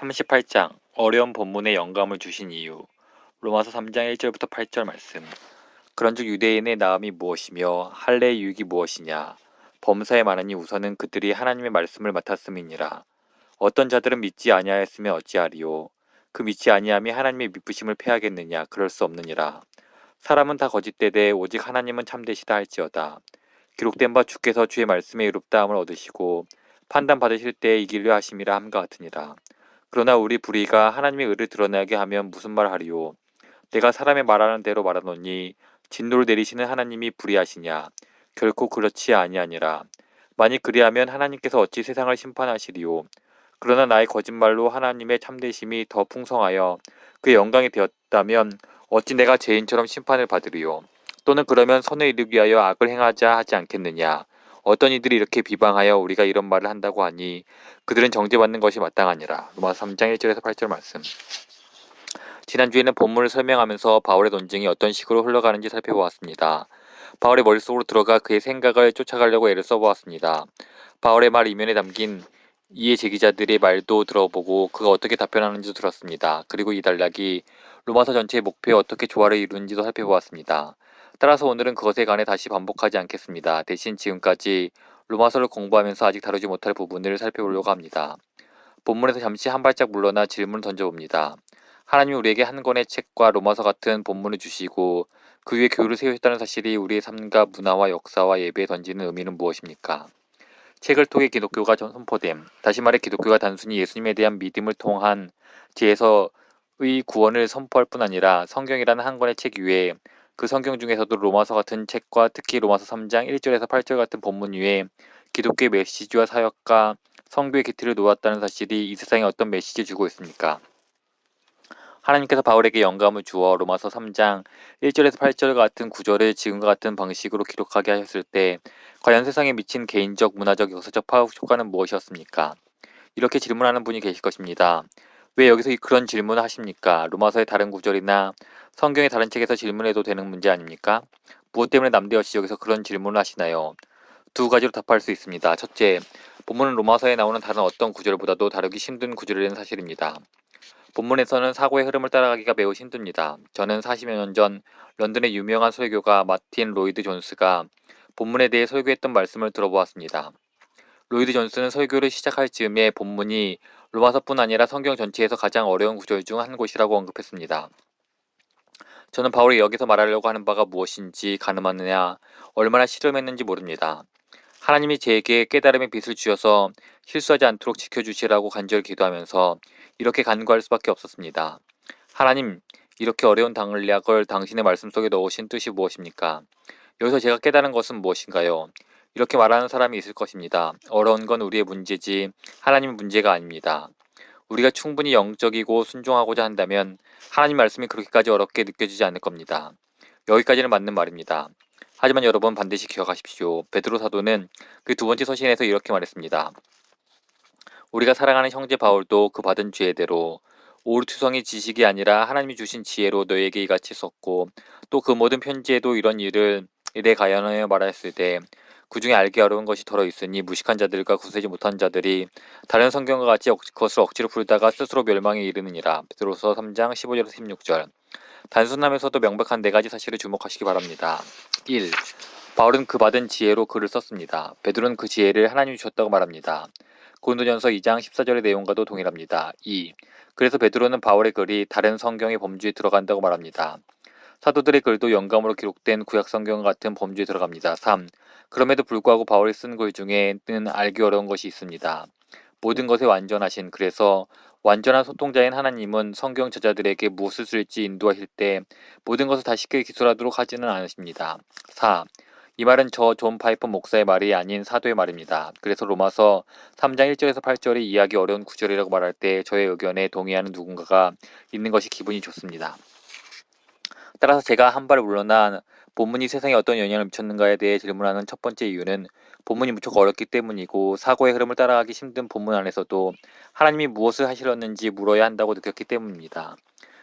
38장 어려운 본문에 영감을 주신 이유. 로마서 3장 1절부터 8절 말씀. 그런즉 유대인의 나음이 무엇이며 할례의 유익이 무엇이냐? 범사에 말하니 우선은 그들이 하나님의 말씀을 맡았음이니라. 어떤 자들은 믿지 아니하였으면 어찌하리요? 그 믿지 아니함이 하나님의 미쁘심을 패하겠느냐? 그럴 수 없느니라. 사람은 다 거짓되되 오직 하나님은 참되시다 할지어다. 기록된 바 주께서 주의 말씀에 의롭다함을 얻으시고 판단 받으실 때에 이기려 하심이라 함과 같으니라 그러나 우리 불의가 하나님의 의를 드러나게 하면 무슨 말 하리요? 내가 사람의 말하는 대로 말하노니 진노를 내리시는 하나님이 불의하시냐? 결코 그렇지 아니하니라. 만일 그리하면 하나님께서 어찌 세상을 심판하시리요? 그러나 나의 거짓말로 하나님의 참되심이 더 풍성하여 그의 영광이 되었다면 어찌 내가 죄인처럼 심판을 받으리요? 또는 그러면 선을 이루기 위하여 악을 행하자 하지 않겠느냐? 어떤 이들이 이렇게 비방하여 우리가 이런 말을 한다고 하니 그들은 정죄받는 것이 마땅하니라. 로마서 3장 1절에서 8절 말씀. 지난주에는 본문을 설명하면서 바울의 논증이 어떤 식으로 흘러가는지 살펴보았습니다. 바울의 머릿속으로 들어가 그의 생각을 쫓아가려고 애를 써보았습니다. 바울의 말 이면에 담긴 이해 제기자들의 말도 들어보고 그가 어떻게 답변하는지도 들었습니다. 그리고 이 단락이 로마서 전체의 목표에 어떻게 조화를 이루는지도 살펴보았습니다. 따라서 오늘은 그것에 관해 다시 반복하지 않겠습니다. 대신 지금까지 로마서를 공부하면서 아직 다루지 못할 부분을 살펴보려고 합니다. 본문에서 잠시 한 발짝 물러나 질문을 던져봅니다. 하나님이 우리에게 한 권의 책과 로마서 같은 본문을 주시고 그 위에 교회를 세우셨다는 사실이 우리의 삶과 문화와 역사와 예배에 던지는 의미는 무엇입니까? 책을 통해 기독교가 선포됨. 다시 말해 기독교가 단순히 예수님에 대한 믿음을 통한 지에서의 구원을 선포할 뿐 아니라 성경이라는 한 권의 책 위에 그 성경 중에서도 로마서 같은 책과 특히 로마서 3장 1절에서 8절 같은 본문 위에 기독교의 메시지와 사역과 성교의 기틀을 놓았다는 사실이 이 세상에 어떤 메시지를 주고 있습니까? 하나님께서 바울에게 영감을 주어 로마서 3장 1절에서 8절 같은 구절을 지금과 같은 방식으로 기록하게 하셨을 때 과연 세상에 미친 개인적, 문화적, 역사적 파급 효과는 무엇이었습니까? 이렇게 질문하는 분이 계실 것입니다. 왜 여기서 그런 질문을 하십니까? 로마서의 다른 구절이나 성경의 다른 책에서 질문해도 되는 문제 아닙니까? 무엇 때문에 남대없이 여기서 그런 질문을 하시나요? 두 가지로 답할 수 있습니다. 첫째, 본문은 로마서에 나오는 다른 어떤 구절보다도 다루기 힘든 구절이라는 사실입니다. 본문에서는 사고의 흐름을 따라가기가 매우 힘듭니다. 저는 40여 년 전 런던의 유명한 설교가 마틴 로이드 존스가 본문에 대해 설교했던 말씀을 들어보았습니다. 로이드 존스는 설교를 시작할 즈음에 본문이 로마서뿐 아니라 성경 전체에서 가장 어려운 구절 중 한 곳이라고 언급했습니다. 저는 바울이 여기서 말하려고 하는 바가 무엇인지 가늠하느냐 얼마나 실험했는지 모릅니다. 하나님이 제게 깨달음의 빛을 주셔서 실수하지 않도록 지켜주시라고 간절히 기도하면서 이렇게 간구할 수밖에 없었습니다. 하나님, 이렇게 어려운 당을 약을 당신의 말씀 속에 넣으신 뜻이 무엇입니까? 여기서 제가 깨달은 것은 무엇인가요? 이렇게 말하는 사람이 있을 것입니다. 어려운 건 우리의 문제지 하나님의 문제가 아닙니다. 우리가 충분히 영적이고 순종하고자 한다면 하나님 말씀이 그렇게까지 어렵게 느껴지지 않을 겁니다. 여기까지는 맞는 말입니다. 하지만 여러분 반드시 기억하십시오. 베드로 사도는 그 두 번째 서신에서 이렇게 말했습니다. 우리가 사랑하는 형제 바울도 그 받은 지혜대로 오르투성이 지식이 아니라 하나님이 주신 지혜로 너에게 이같이 썼고 또 그 모든 편지에도 이런 일을 이래 가연하여 말하였을 때 그 중에 알기 어려운 것이 덜어 있으니 무식한 자들과 구세지 못한 자들이 다른 성경과 같이 그것을 억지로 풀다가 스스로 멸망에 이르느니라. 베드로서 3장 15절에서 16절. 단순하면서도 명백한 네 가지 사실을 주목하시기 바랍니다. 1. 바울은 그 받은 지혜로 글을 썼습니다. 베드로는 그 지혜를 하나님이 주셨다고 말합니다. 고린도전서 2장 14절의 내용과도 동일합니다. 2. 그래서 베드로는 바울의 글이 다른 성경의 범주에 들어간다고 말합니다. 사도들의 글도 영감으로 기록된 구약 성경 같은 범주에 들어갑니다. 3. 그럼에도 불구하고 바울이 쓴 글 중에는 알기 어려운 것이 있습니다. 모든 것에 완전하신 그래서 완전한 소통자인 하나님은 성경 저자들에게 무엇을 쓸지 인도하실 때 모든 것을 다 쉽게 기술하도록 하지는 않으십니다. 4. 이 말은 저 존 파이퍼 목사의 말이 아닌 사도의 말입니다. 그래서 로마서 3장 1절에서 8절이 이해하기 어려운 구절이라고 말할 때 저의 의견에 동의하는 누군가가 있는 것이 기분이 좋습니다. 따라서 제가 한 발 물러나 본문이 세상에 어떤 영향을 미쳤는가에 대해 질문하는 첫 번째 이유는 본문이 무척 어렵기 때문이고 사고의 흐름을 따라가기 힘든 본문 안에서도 하나님이 무엇을 하시려는지 물어야 한다고 느꼈기 때문입니다.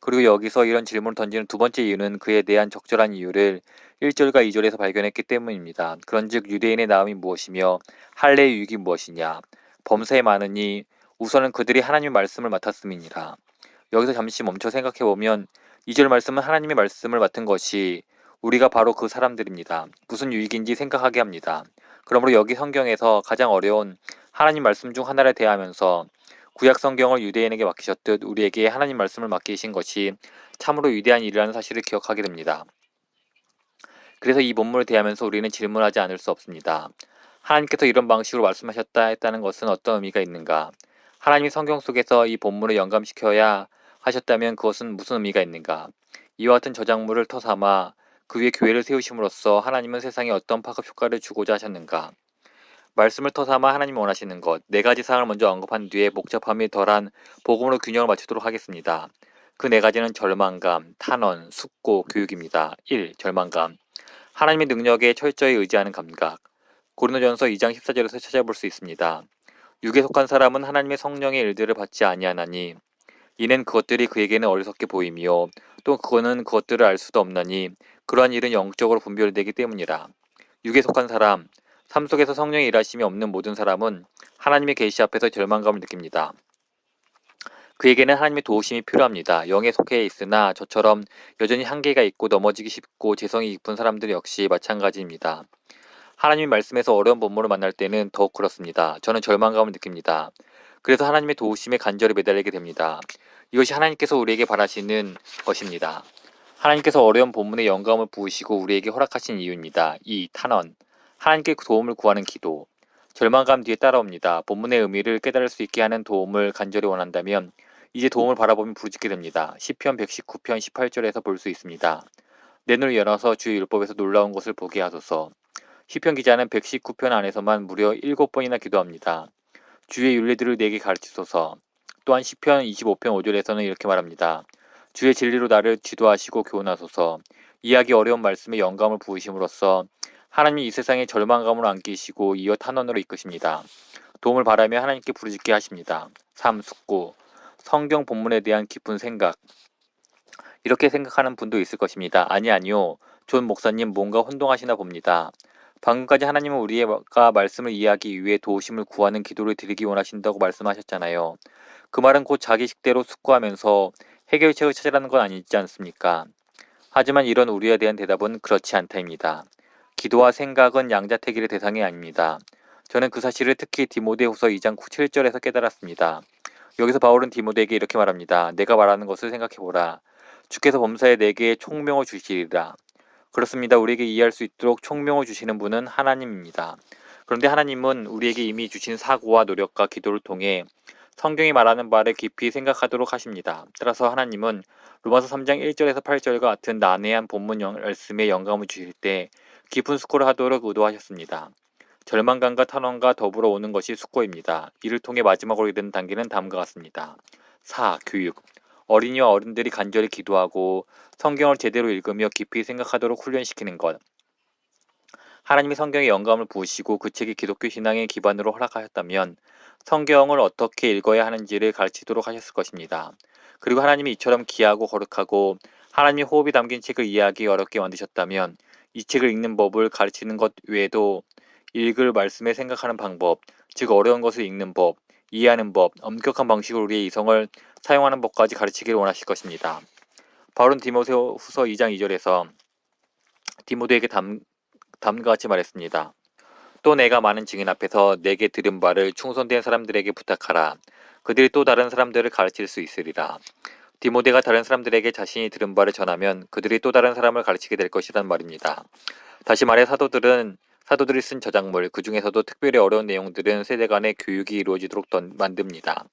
그리고 여기서 이런 질문을 던지는 두 번째 이유는 그에 대한 적절한 이유를 1절과 2절에서 발견했기 때문입니다. 그런즉 유대인의 나음이 무엇이며 할례의 유익이 무엇이냐 범사에 많으니 우선은 그들이 하나님의 말씀을 맡았음이니라. 여기서 잠시 멈춰 생각해 보면 2절 말씀은 하나님의 말씀을 맡은 것이 우리가 바로 그 사람들입니다. 무슨 유익인지 생각하게 합니다. 그러므로 여기 성경에서 가장 어려운 하나님 말씀 중 하나를 대하면서 구약 성경을 유대인에게 맡기셨듯 우리에게 하나님 말씀을 맡기신 것이 참으로 위대한 일이라는 사실을 기억하게 됩니다. 그래서 이 본문을 대하면서 우리는 질문하지 않을 수 없습니다. 하나님께서 이런 방식으로 말씀하셨다 했다는 것은 어떤 의미가 있는가? 하나님이 성경 속에서 이 본문을 영감시켜야 하셨다면 그것은 무슨 의미가 있는가? 이와 같은 저작물을 터삼아 그 위에 교회를 세우심으로써 하나님은 세상에 어떤 파급 효과를 주고자 하셨는가? 말씀을 터삼아 하나님이 원하시는 것 네 가지 사항을 먼저 언급한 뒤에 복잡함이 덜한 복음으로 균형을 맞추도록 하겠습니다. 그 네 가지는 절망감, 탄원, 숙고, 교육입니다. 1. 절망감 하나님의 능력에 철저히 의지하는 감각 고린도전서 2장 14절에서 찾아볼 수 있습니다. 육에 속한 사람은 하나님의 성령의 일들을 받지 아니하나니 이는 그것들이 그에게는 어리석게 보이며 또 그거는 그것들을 알 수도 없나니 그러한 일은 영적으로 분별되기 때문이라. 육에 속한 사람, 삶 속에서 성령의 일하심이 없는 모든 사람은 하나님의 계시 앞에서 절망감을 느낍니다. 그에게는 하나님의 도우심이 필요합니다. 영에 속해 있으나 저처럼 여전히 한계가 있고 넘어지기 쉽고 재성이 깊은 사람들 역시 마찬가지입니다. 하나님의 말씀에서 어려운 본문을 만날 때는 더욱 그렇습니다. 저는 절망감을 느낍니다. 그래서 하나님의 도우심에 간절히 매달리게 됩니다. 이것이 하나님께서 우리에게 바라시는 것입니다. 하나님께서 어려운 본문에 영감을 부으시고 우리에게 허락하신 이유입니다. 이 탄원, 하나님께 도움을 구하는 기도, 절망감 뒤에 따라옵니다. 본문의 의미를 깨달을 수 있게 하는 도움을 간절히 원한다면 이제 도움을 바라보면 부르짖게 됩니다. 시편 119편 18절에서 볼 수 있습니다. 내 눈을 열어서 주의 율법에서 놀라운 것을 보게 하소서. 시편 기자는 119편 안에서만 무려 7번이나 기도합니다. 주의 윤리들을 내게 가르치소서. 또한 시편 25편 5절에서는 이렇게 말합니다. 주의 진리로 나를 지도하시고 교훈하소서. 이야기 어려운 말씀에 영감을 부으심으로써 하나님이 이 세상에 절망감을 안기시고 이어 탄원으로 이끄십니다. 도움을 바라며 하나님께 부르짖게 하십니다. 3. 숙고 성경 본문에 대한 깊은 생각 이렇게 생각하는 분도 있을 것입니다. 아니 아니요. 존 목사님 뭔가 혼동하시나 봅니다. 방금까지 하나님은 우리가 말씀을 이해하기 위해 도우심을 구하는 기도를 드리기 원하신다고 말씀하셨잖아요. 그 말은 곧 자기 식대로 숙고하면서 해결책을 찾으라는 건 아니지 않습니까? 하지만 이런 우리에 대한 대답은 그렇지 않다입니다. 기도와 생각은 양자택일의 대상이 아닙니다. 저는 그 사실을 특히 디모데후서 2장 7절에서 깨달았습니다. 여기서 바울은 디모데에게 이렇게 말합니다. 내가 말하는 것을 생각해보라. 주께서 범사에 내게 총명을 주시리라. 그렇습니다. 우리에게 이해할 수 있도록 총명을 주시는 분은 하나님입니다. 그런데 하나님은 우리에게 이미 주신 사고와 노력과 기도를 통해 성경이 말하는 바를 깊이 생각하도록 하십니다. 따라서 하나님은 로마서 3장 1절에서 8절과 같은 난해한 본문 말씀에 영감을 주실 때 깊은 숙고를 하도록 의도하셨습니다. 절망감과 탄원과 더불어 오는 것이 숙고입니다. 이를 통해 마지막으로 이르는 단계는 다음과 같습니다. 4. 교육 어린이와 어른들이 간절히 기도하고 성경을 제대로 읽으며 깊이 생각하도록 훈련시키는 것. 하나님이 성경에 영감을 부으시고 그 책이 기독교 신앙의 기반으로 허락하셨다면 성경을 어떻게 읽어야 하는지를 가르치도록 하셨을 것입니다. 그리고 하나님이 이처럼 귀하고 거룩하고 하나님의 호흡이 담긴 책을 이해하기 어렵게 만드셨다면 이 책을 읽는 법을 가르치는 것 외에도 읽을 말씀에 생각하는 방법, 즉 어려운 것을 읽는 법, 이해하는 법, 엄격한 방식으로 우리의 이성을 사용하는 법까지 가르치기를 원하실 것입니다. 바울은 디모데후서 2장 2절에서 디모데에게 담, 다음과 같이 말했습니다. 또 내가 많은 증인 앞에서 내게 들은 바를 충성된 사람들에게 부탁하라. 그들이 또 다른 사람들을 가르칠 수 있으리라. 디모데가 다른 사람들에게 자신이 들은 바를 전하면 그들이 또 다른 사람을 가르치게 될 것이란 말입니다. 다시 말해 사도들은 사도들이 쓴 저작물, 그 중에서도 특별히 어려운 내용들은 세대 간의 교육이 이루어지도록 만듭니다.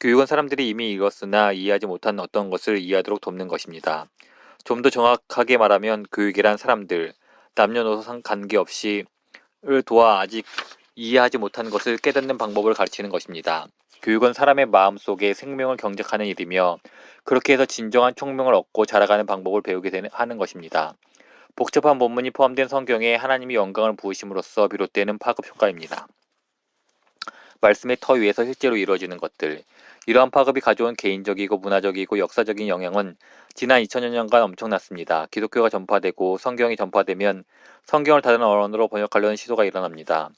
교육은 사람들이 이미 읽었으나 이해하지 못한 어떤 것을 이해하도록 돕는 것입니다. 좀 더 정확하게 말하면 교육이란 사람들, 남녀노소 관계없이 을 도와 아직 이해하지 못한 것을 깨닫는 방법을 가르치는 것입니다. 교육은 사람의 마음 속에 생명을 경작하는 일이며 그렇게 해서 진정한 총명을 얻고 자라가는 방법을 배우게 되는, 하는 것입니다. 복잡한 본문이 포함된 성경에 하나님이 영광을 부으심으로써 비롯되는 파급 효과입니다. 말씀의 터 위에서 실제로 이루어지는 것들. 이러한 파급이 가져온 개인적이고 문화적이고 역사적인 영향은 지난 2000여 년간 엄청났습니다. 기독교가 전파되고 성경이 전파되면 성경을 다른 언어로 번역하려는 시도가 일어납니다.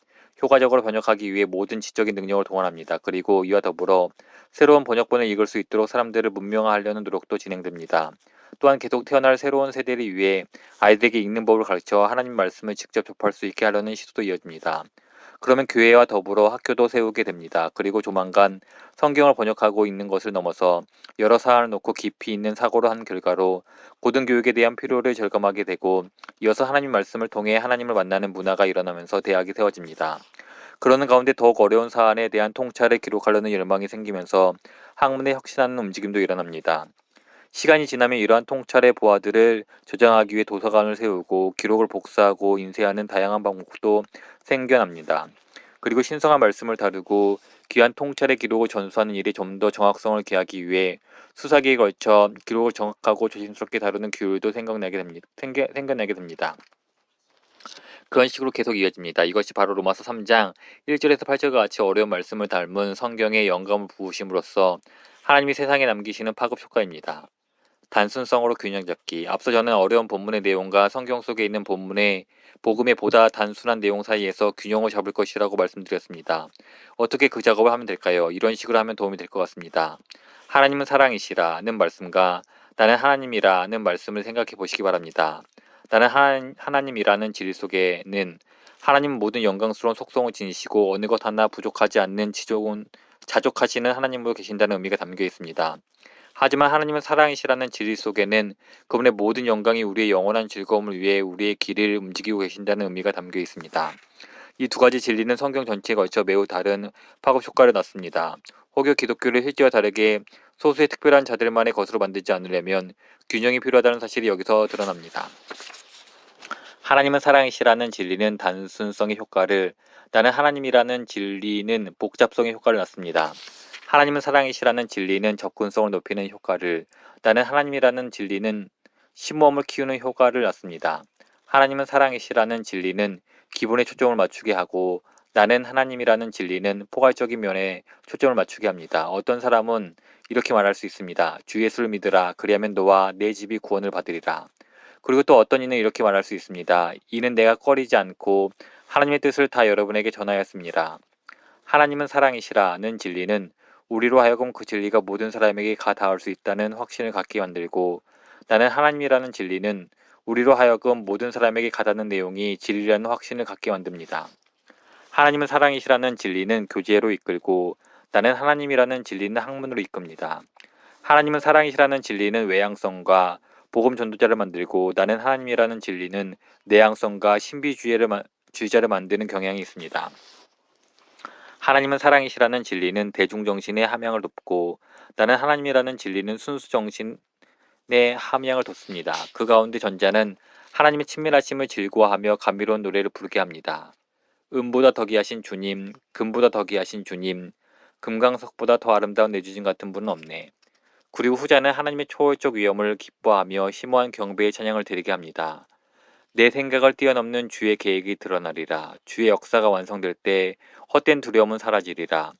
효과적으로 번역하기 위해 모든 지적인 능력을 동원합니다. 그리고 이와 더불어 새로운 번역본을 읽을 수 있도록 사람들을 문명화하려는 노력도 진행됩니다. 또한 계속 태어날 새로운 세대를 위해 아이들에게 읽는 법을 가르쳐 하나님 말씀을 직접 접할 수 있게 하려는 시도도 이어집니다. 그러면 교회와 더불어 학교도 세우게 됩니다. 그리고 조만간 성경을 번역하고 있는 것을 넘어서 여러 사안을 놓고 깊이 있는 사고를 한 결과로 고등교육에 대한 필요를 절감하게 되고 이어서 하나님 말씀을 통해 하나님을 만나는 문화가 일어나면서 대학이 세워집니다. 그러는 가운데 더욱 어려운 사안에 대한 통찰을 기록하려는 열망이 생기면서 학문에 혁신하는 움직임도 일어납니다. 시간이 지나면 이러한 통찰의 보화들을 저장하기 위해 도서관을 세우고 기록을 복사하고 인쇄하는 다양한 방법도 생겨납니다. 그리고 신성한 말씀을 다루고 귀한 통찰의 기록을 전수하는 일에 좀더 정확성을 기하기 위해 수사기에 걸쳐 기록을 정확하고 조심스럽게 다루는 규율도 생각나게 됩니다. 생겨, 생겨나게 됩니다. 그런 식으로 계속 이어집니다. 이것이 바로 로마서 3장 1절에서 8절과 같이 어려운 말씀을 닮은 성경의 영감을 부으심으로써 하나님이 세상에 남기시는 파급 효과입니다. 단순성으로 균형 잡기. 앞서 저는 어려운 본문의 내용과 성경 속에 있는 본문의 복음의 보다 단순한 내용 사이에서 균형을 잡을 것이라고 말씀드렸습니다. 어떻게 그 작업을 하면 될까요? 이런 식으로 하면 도움이 될 것 같습니다. 하나님은 사랑이시라는 말씀과 나는 하나님이라는 말씀을 생각해 보시기 바랍니다. 나는 하나, 하나님이라는 진리 속에는 하나님은 모든 영광스러운 속성을 지니시고 어느 것 하나 부족하지 않는 지족은 자족하시는 하나님으로 계신다는 의미가 담겨 있습니다. 하지만 하나님은 사랑이시라는 진리 속에는 그분의 모든 영광이 우리의 영원한 즐거움을 위해 우리의 길을 움직이고 계신다는 의미가 담겨 있습니다. 이 두 가지 진리는 성경 전체에 걸쳐 매우 다른 파급 효과를 낳습니다. 혹여 기독교를 실제와 다르게 소수의 특별한 자들만의 것으로 만들지 않으려면 균형이 필요하다는 사실이 여기서 드러납니다. 하나님은 사랑이시라는 진리는 단순성의 효과를, 나는 하나님이라는 진리는 복잡성의 효과를 낳습니다. 하나님은 사랑이시라는 진리는 접근성을 높이는 효과를, 나는 하나님이라는 진리는 심오함을 키우는 효과를 낳습니다. 하나님은 사랑이시라는 진리는 기본에 초점을 맞추게 하고, 나는 하나님이라는 진리는 포괄적인 면에 초점을 맞추게 합니다. 어떤 사람은 이렇게 말할 수 있습니다. 주 예수를 믿으라. 그리하면 너와 내 집이 구원을 받으리라. 그리고 또 어떤 이는 이렇게 말할 수 있습니다. 이는 내가 꺼리지 않고 하나님의 뜻을 다 여러분에게 전하였습니다. 하나님은 사랑이시라는 진리는 우리로 하여금 그 진리가 모든 사람에게 가 닿을 수 있다는 확신을 갖게 만들고 나는 하나님이라는 진리는 우리로 하여금 모든 사람에게 가닿는 내용이 진리라는 확신을 갖게 만듭니다. 하나님은 사랑이시라는 진리는 교제로 이끌고 나는 하나님이라는 진리는 학문으로 이끕니다. 하나님은 사랑이시라는 진리는 외향성과 복음 전도자를 만들고 나는 하나님이라는 진리는 내향성과 신비주의를 주의자를 만드는 경향이 있습니다. 하나님은 사랑이시라는 진리는 대중 정신의 함양을 돕고 나는 하나님이라는 진리는 순수 정신의 함양을 돋습니다. 그 가운데 전자는 하나님의 친밀하심을 즐거워하며 감미로운 노래를 부르게 합니다. 음보다 더 귀하신 주님, 금보다 더 귀하신 주님, 금강석보다 더 아름다운 내 주님 같은 분은 없네. 그리고 후자는 하나님의 초월적 위엄을 기뻐하며 심오한 경배의 찬양을 드리게 합니다. 내 생각을 뛰어넘는 주의 계획이 드러나리라. 주의 역사가 완성될 때 헛된 두려움은 사라지리라.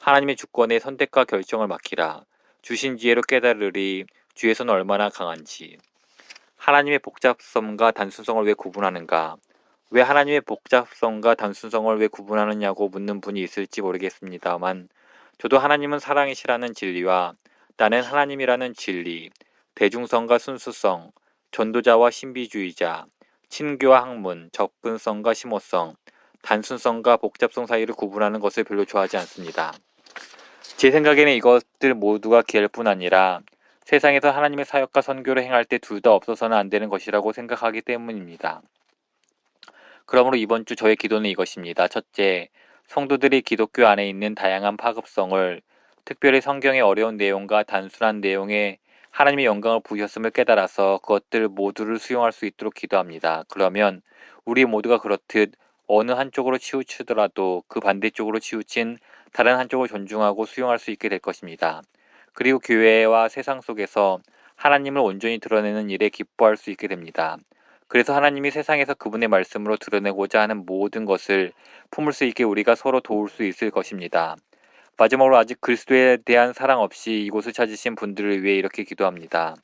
하나님의 주권에 선택과 결정을 맡기라. 주신 지혜로 깨달으리. 주의 손은 얼마나 강한지. 하나님의 복잡성과 단순성을 왜 구분하는가? 왜 하나님의 복잡성과 단순성을 왜 구분하느냐고 묻는 분이 있을지 모르겠습니다만 저도 하나님은 사랑이시라는 진리와 나는 하나님이라는 진리, 대중성과 순수성, 전도자와 신비주의자, 친교와 학문, 접근성과 심오성, 단순성과 복잡성 사이를 구분하는 것을 별로 좋아하지 않습니다. 제 생각에는 이것들 모두가 기할 뿐 아니라 세상에서 하나님의 사역과 선교를 행할 때 둘 다 없어서는 안 되는 것이라고 생각하기 때문입니다. 그러므로 이번 주 저의 기도는 이것입니다. 첫째, 성도들이 기독교 안에 있는 다양한 파급성을 특별히 성경의 어려운 내용과 단순한 내용에 하나님의 영광을 부으셨음을 깨달아서 그것들 모두를 수용할 수 있도록 기도합니다. 그러면 우리 모두가 그렇듯 어느 한쪽으로 치우치더라도 그 반대쪽으로 치우친 다른 한쪽을 존중하고 수용할 수 있게 될 것입니다. 그리고 교회와 세상 속에서 하나님을 온전히 드러내는 일에 기뻐할 수 있게 됩니다. 그래서 하나님이 세상에서 그분의 말씀으로 드러내고자 하는 모든 것을 품을 수 있게 우리가 서로 도울 수 있을 것입니다. 마지막으로 아직 그리스도에 대한 사랑 없이 이곳을 찾으신 분들을 위해 이렇게 기도합니다.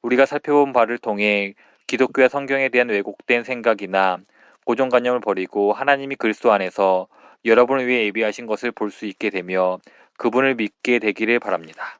우리가 살펴본 바를 통해 기독교와 성경에 대한 왜곡된 생각이나 고정관념을 버리고 하나님이 그리스도 안에서 여러분을 위해 예비하신 것을 볼 수 있게 되며 그분을 믿게 되기를 바랍니다.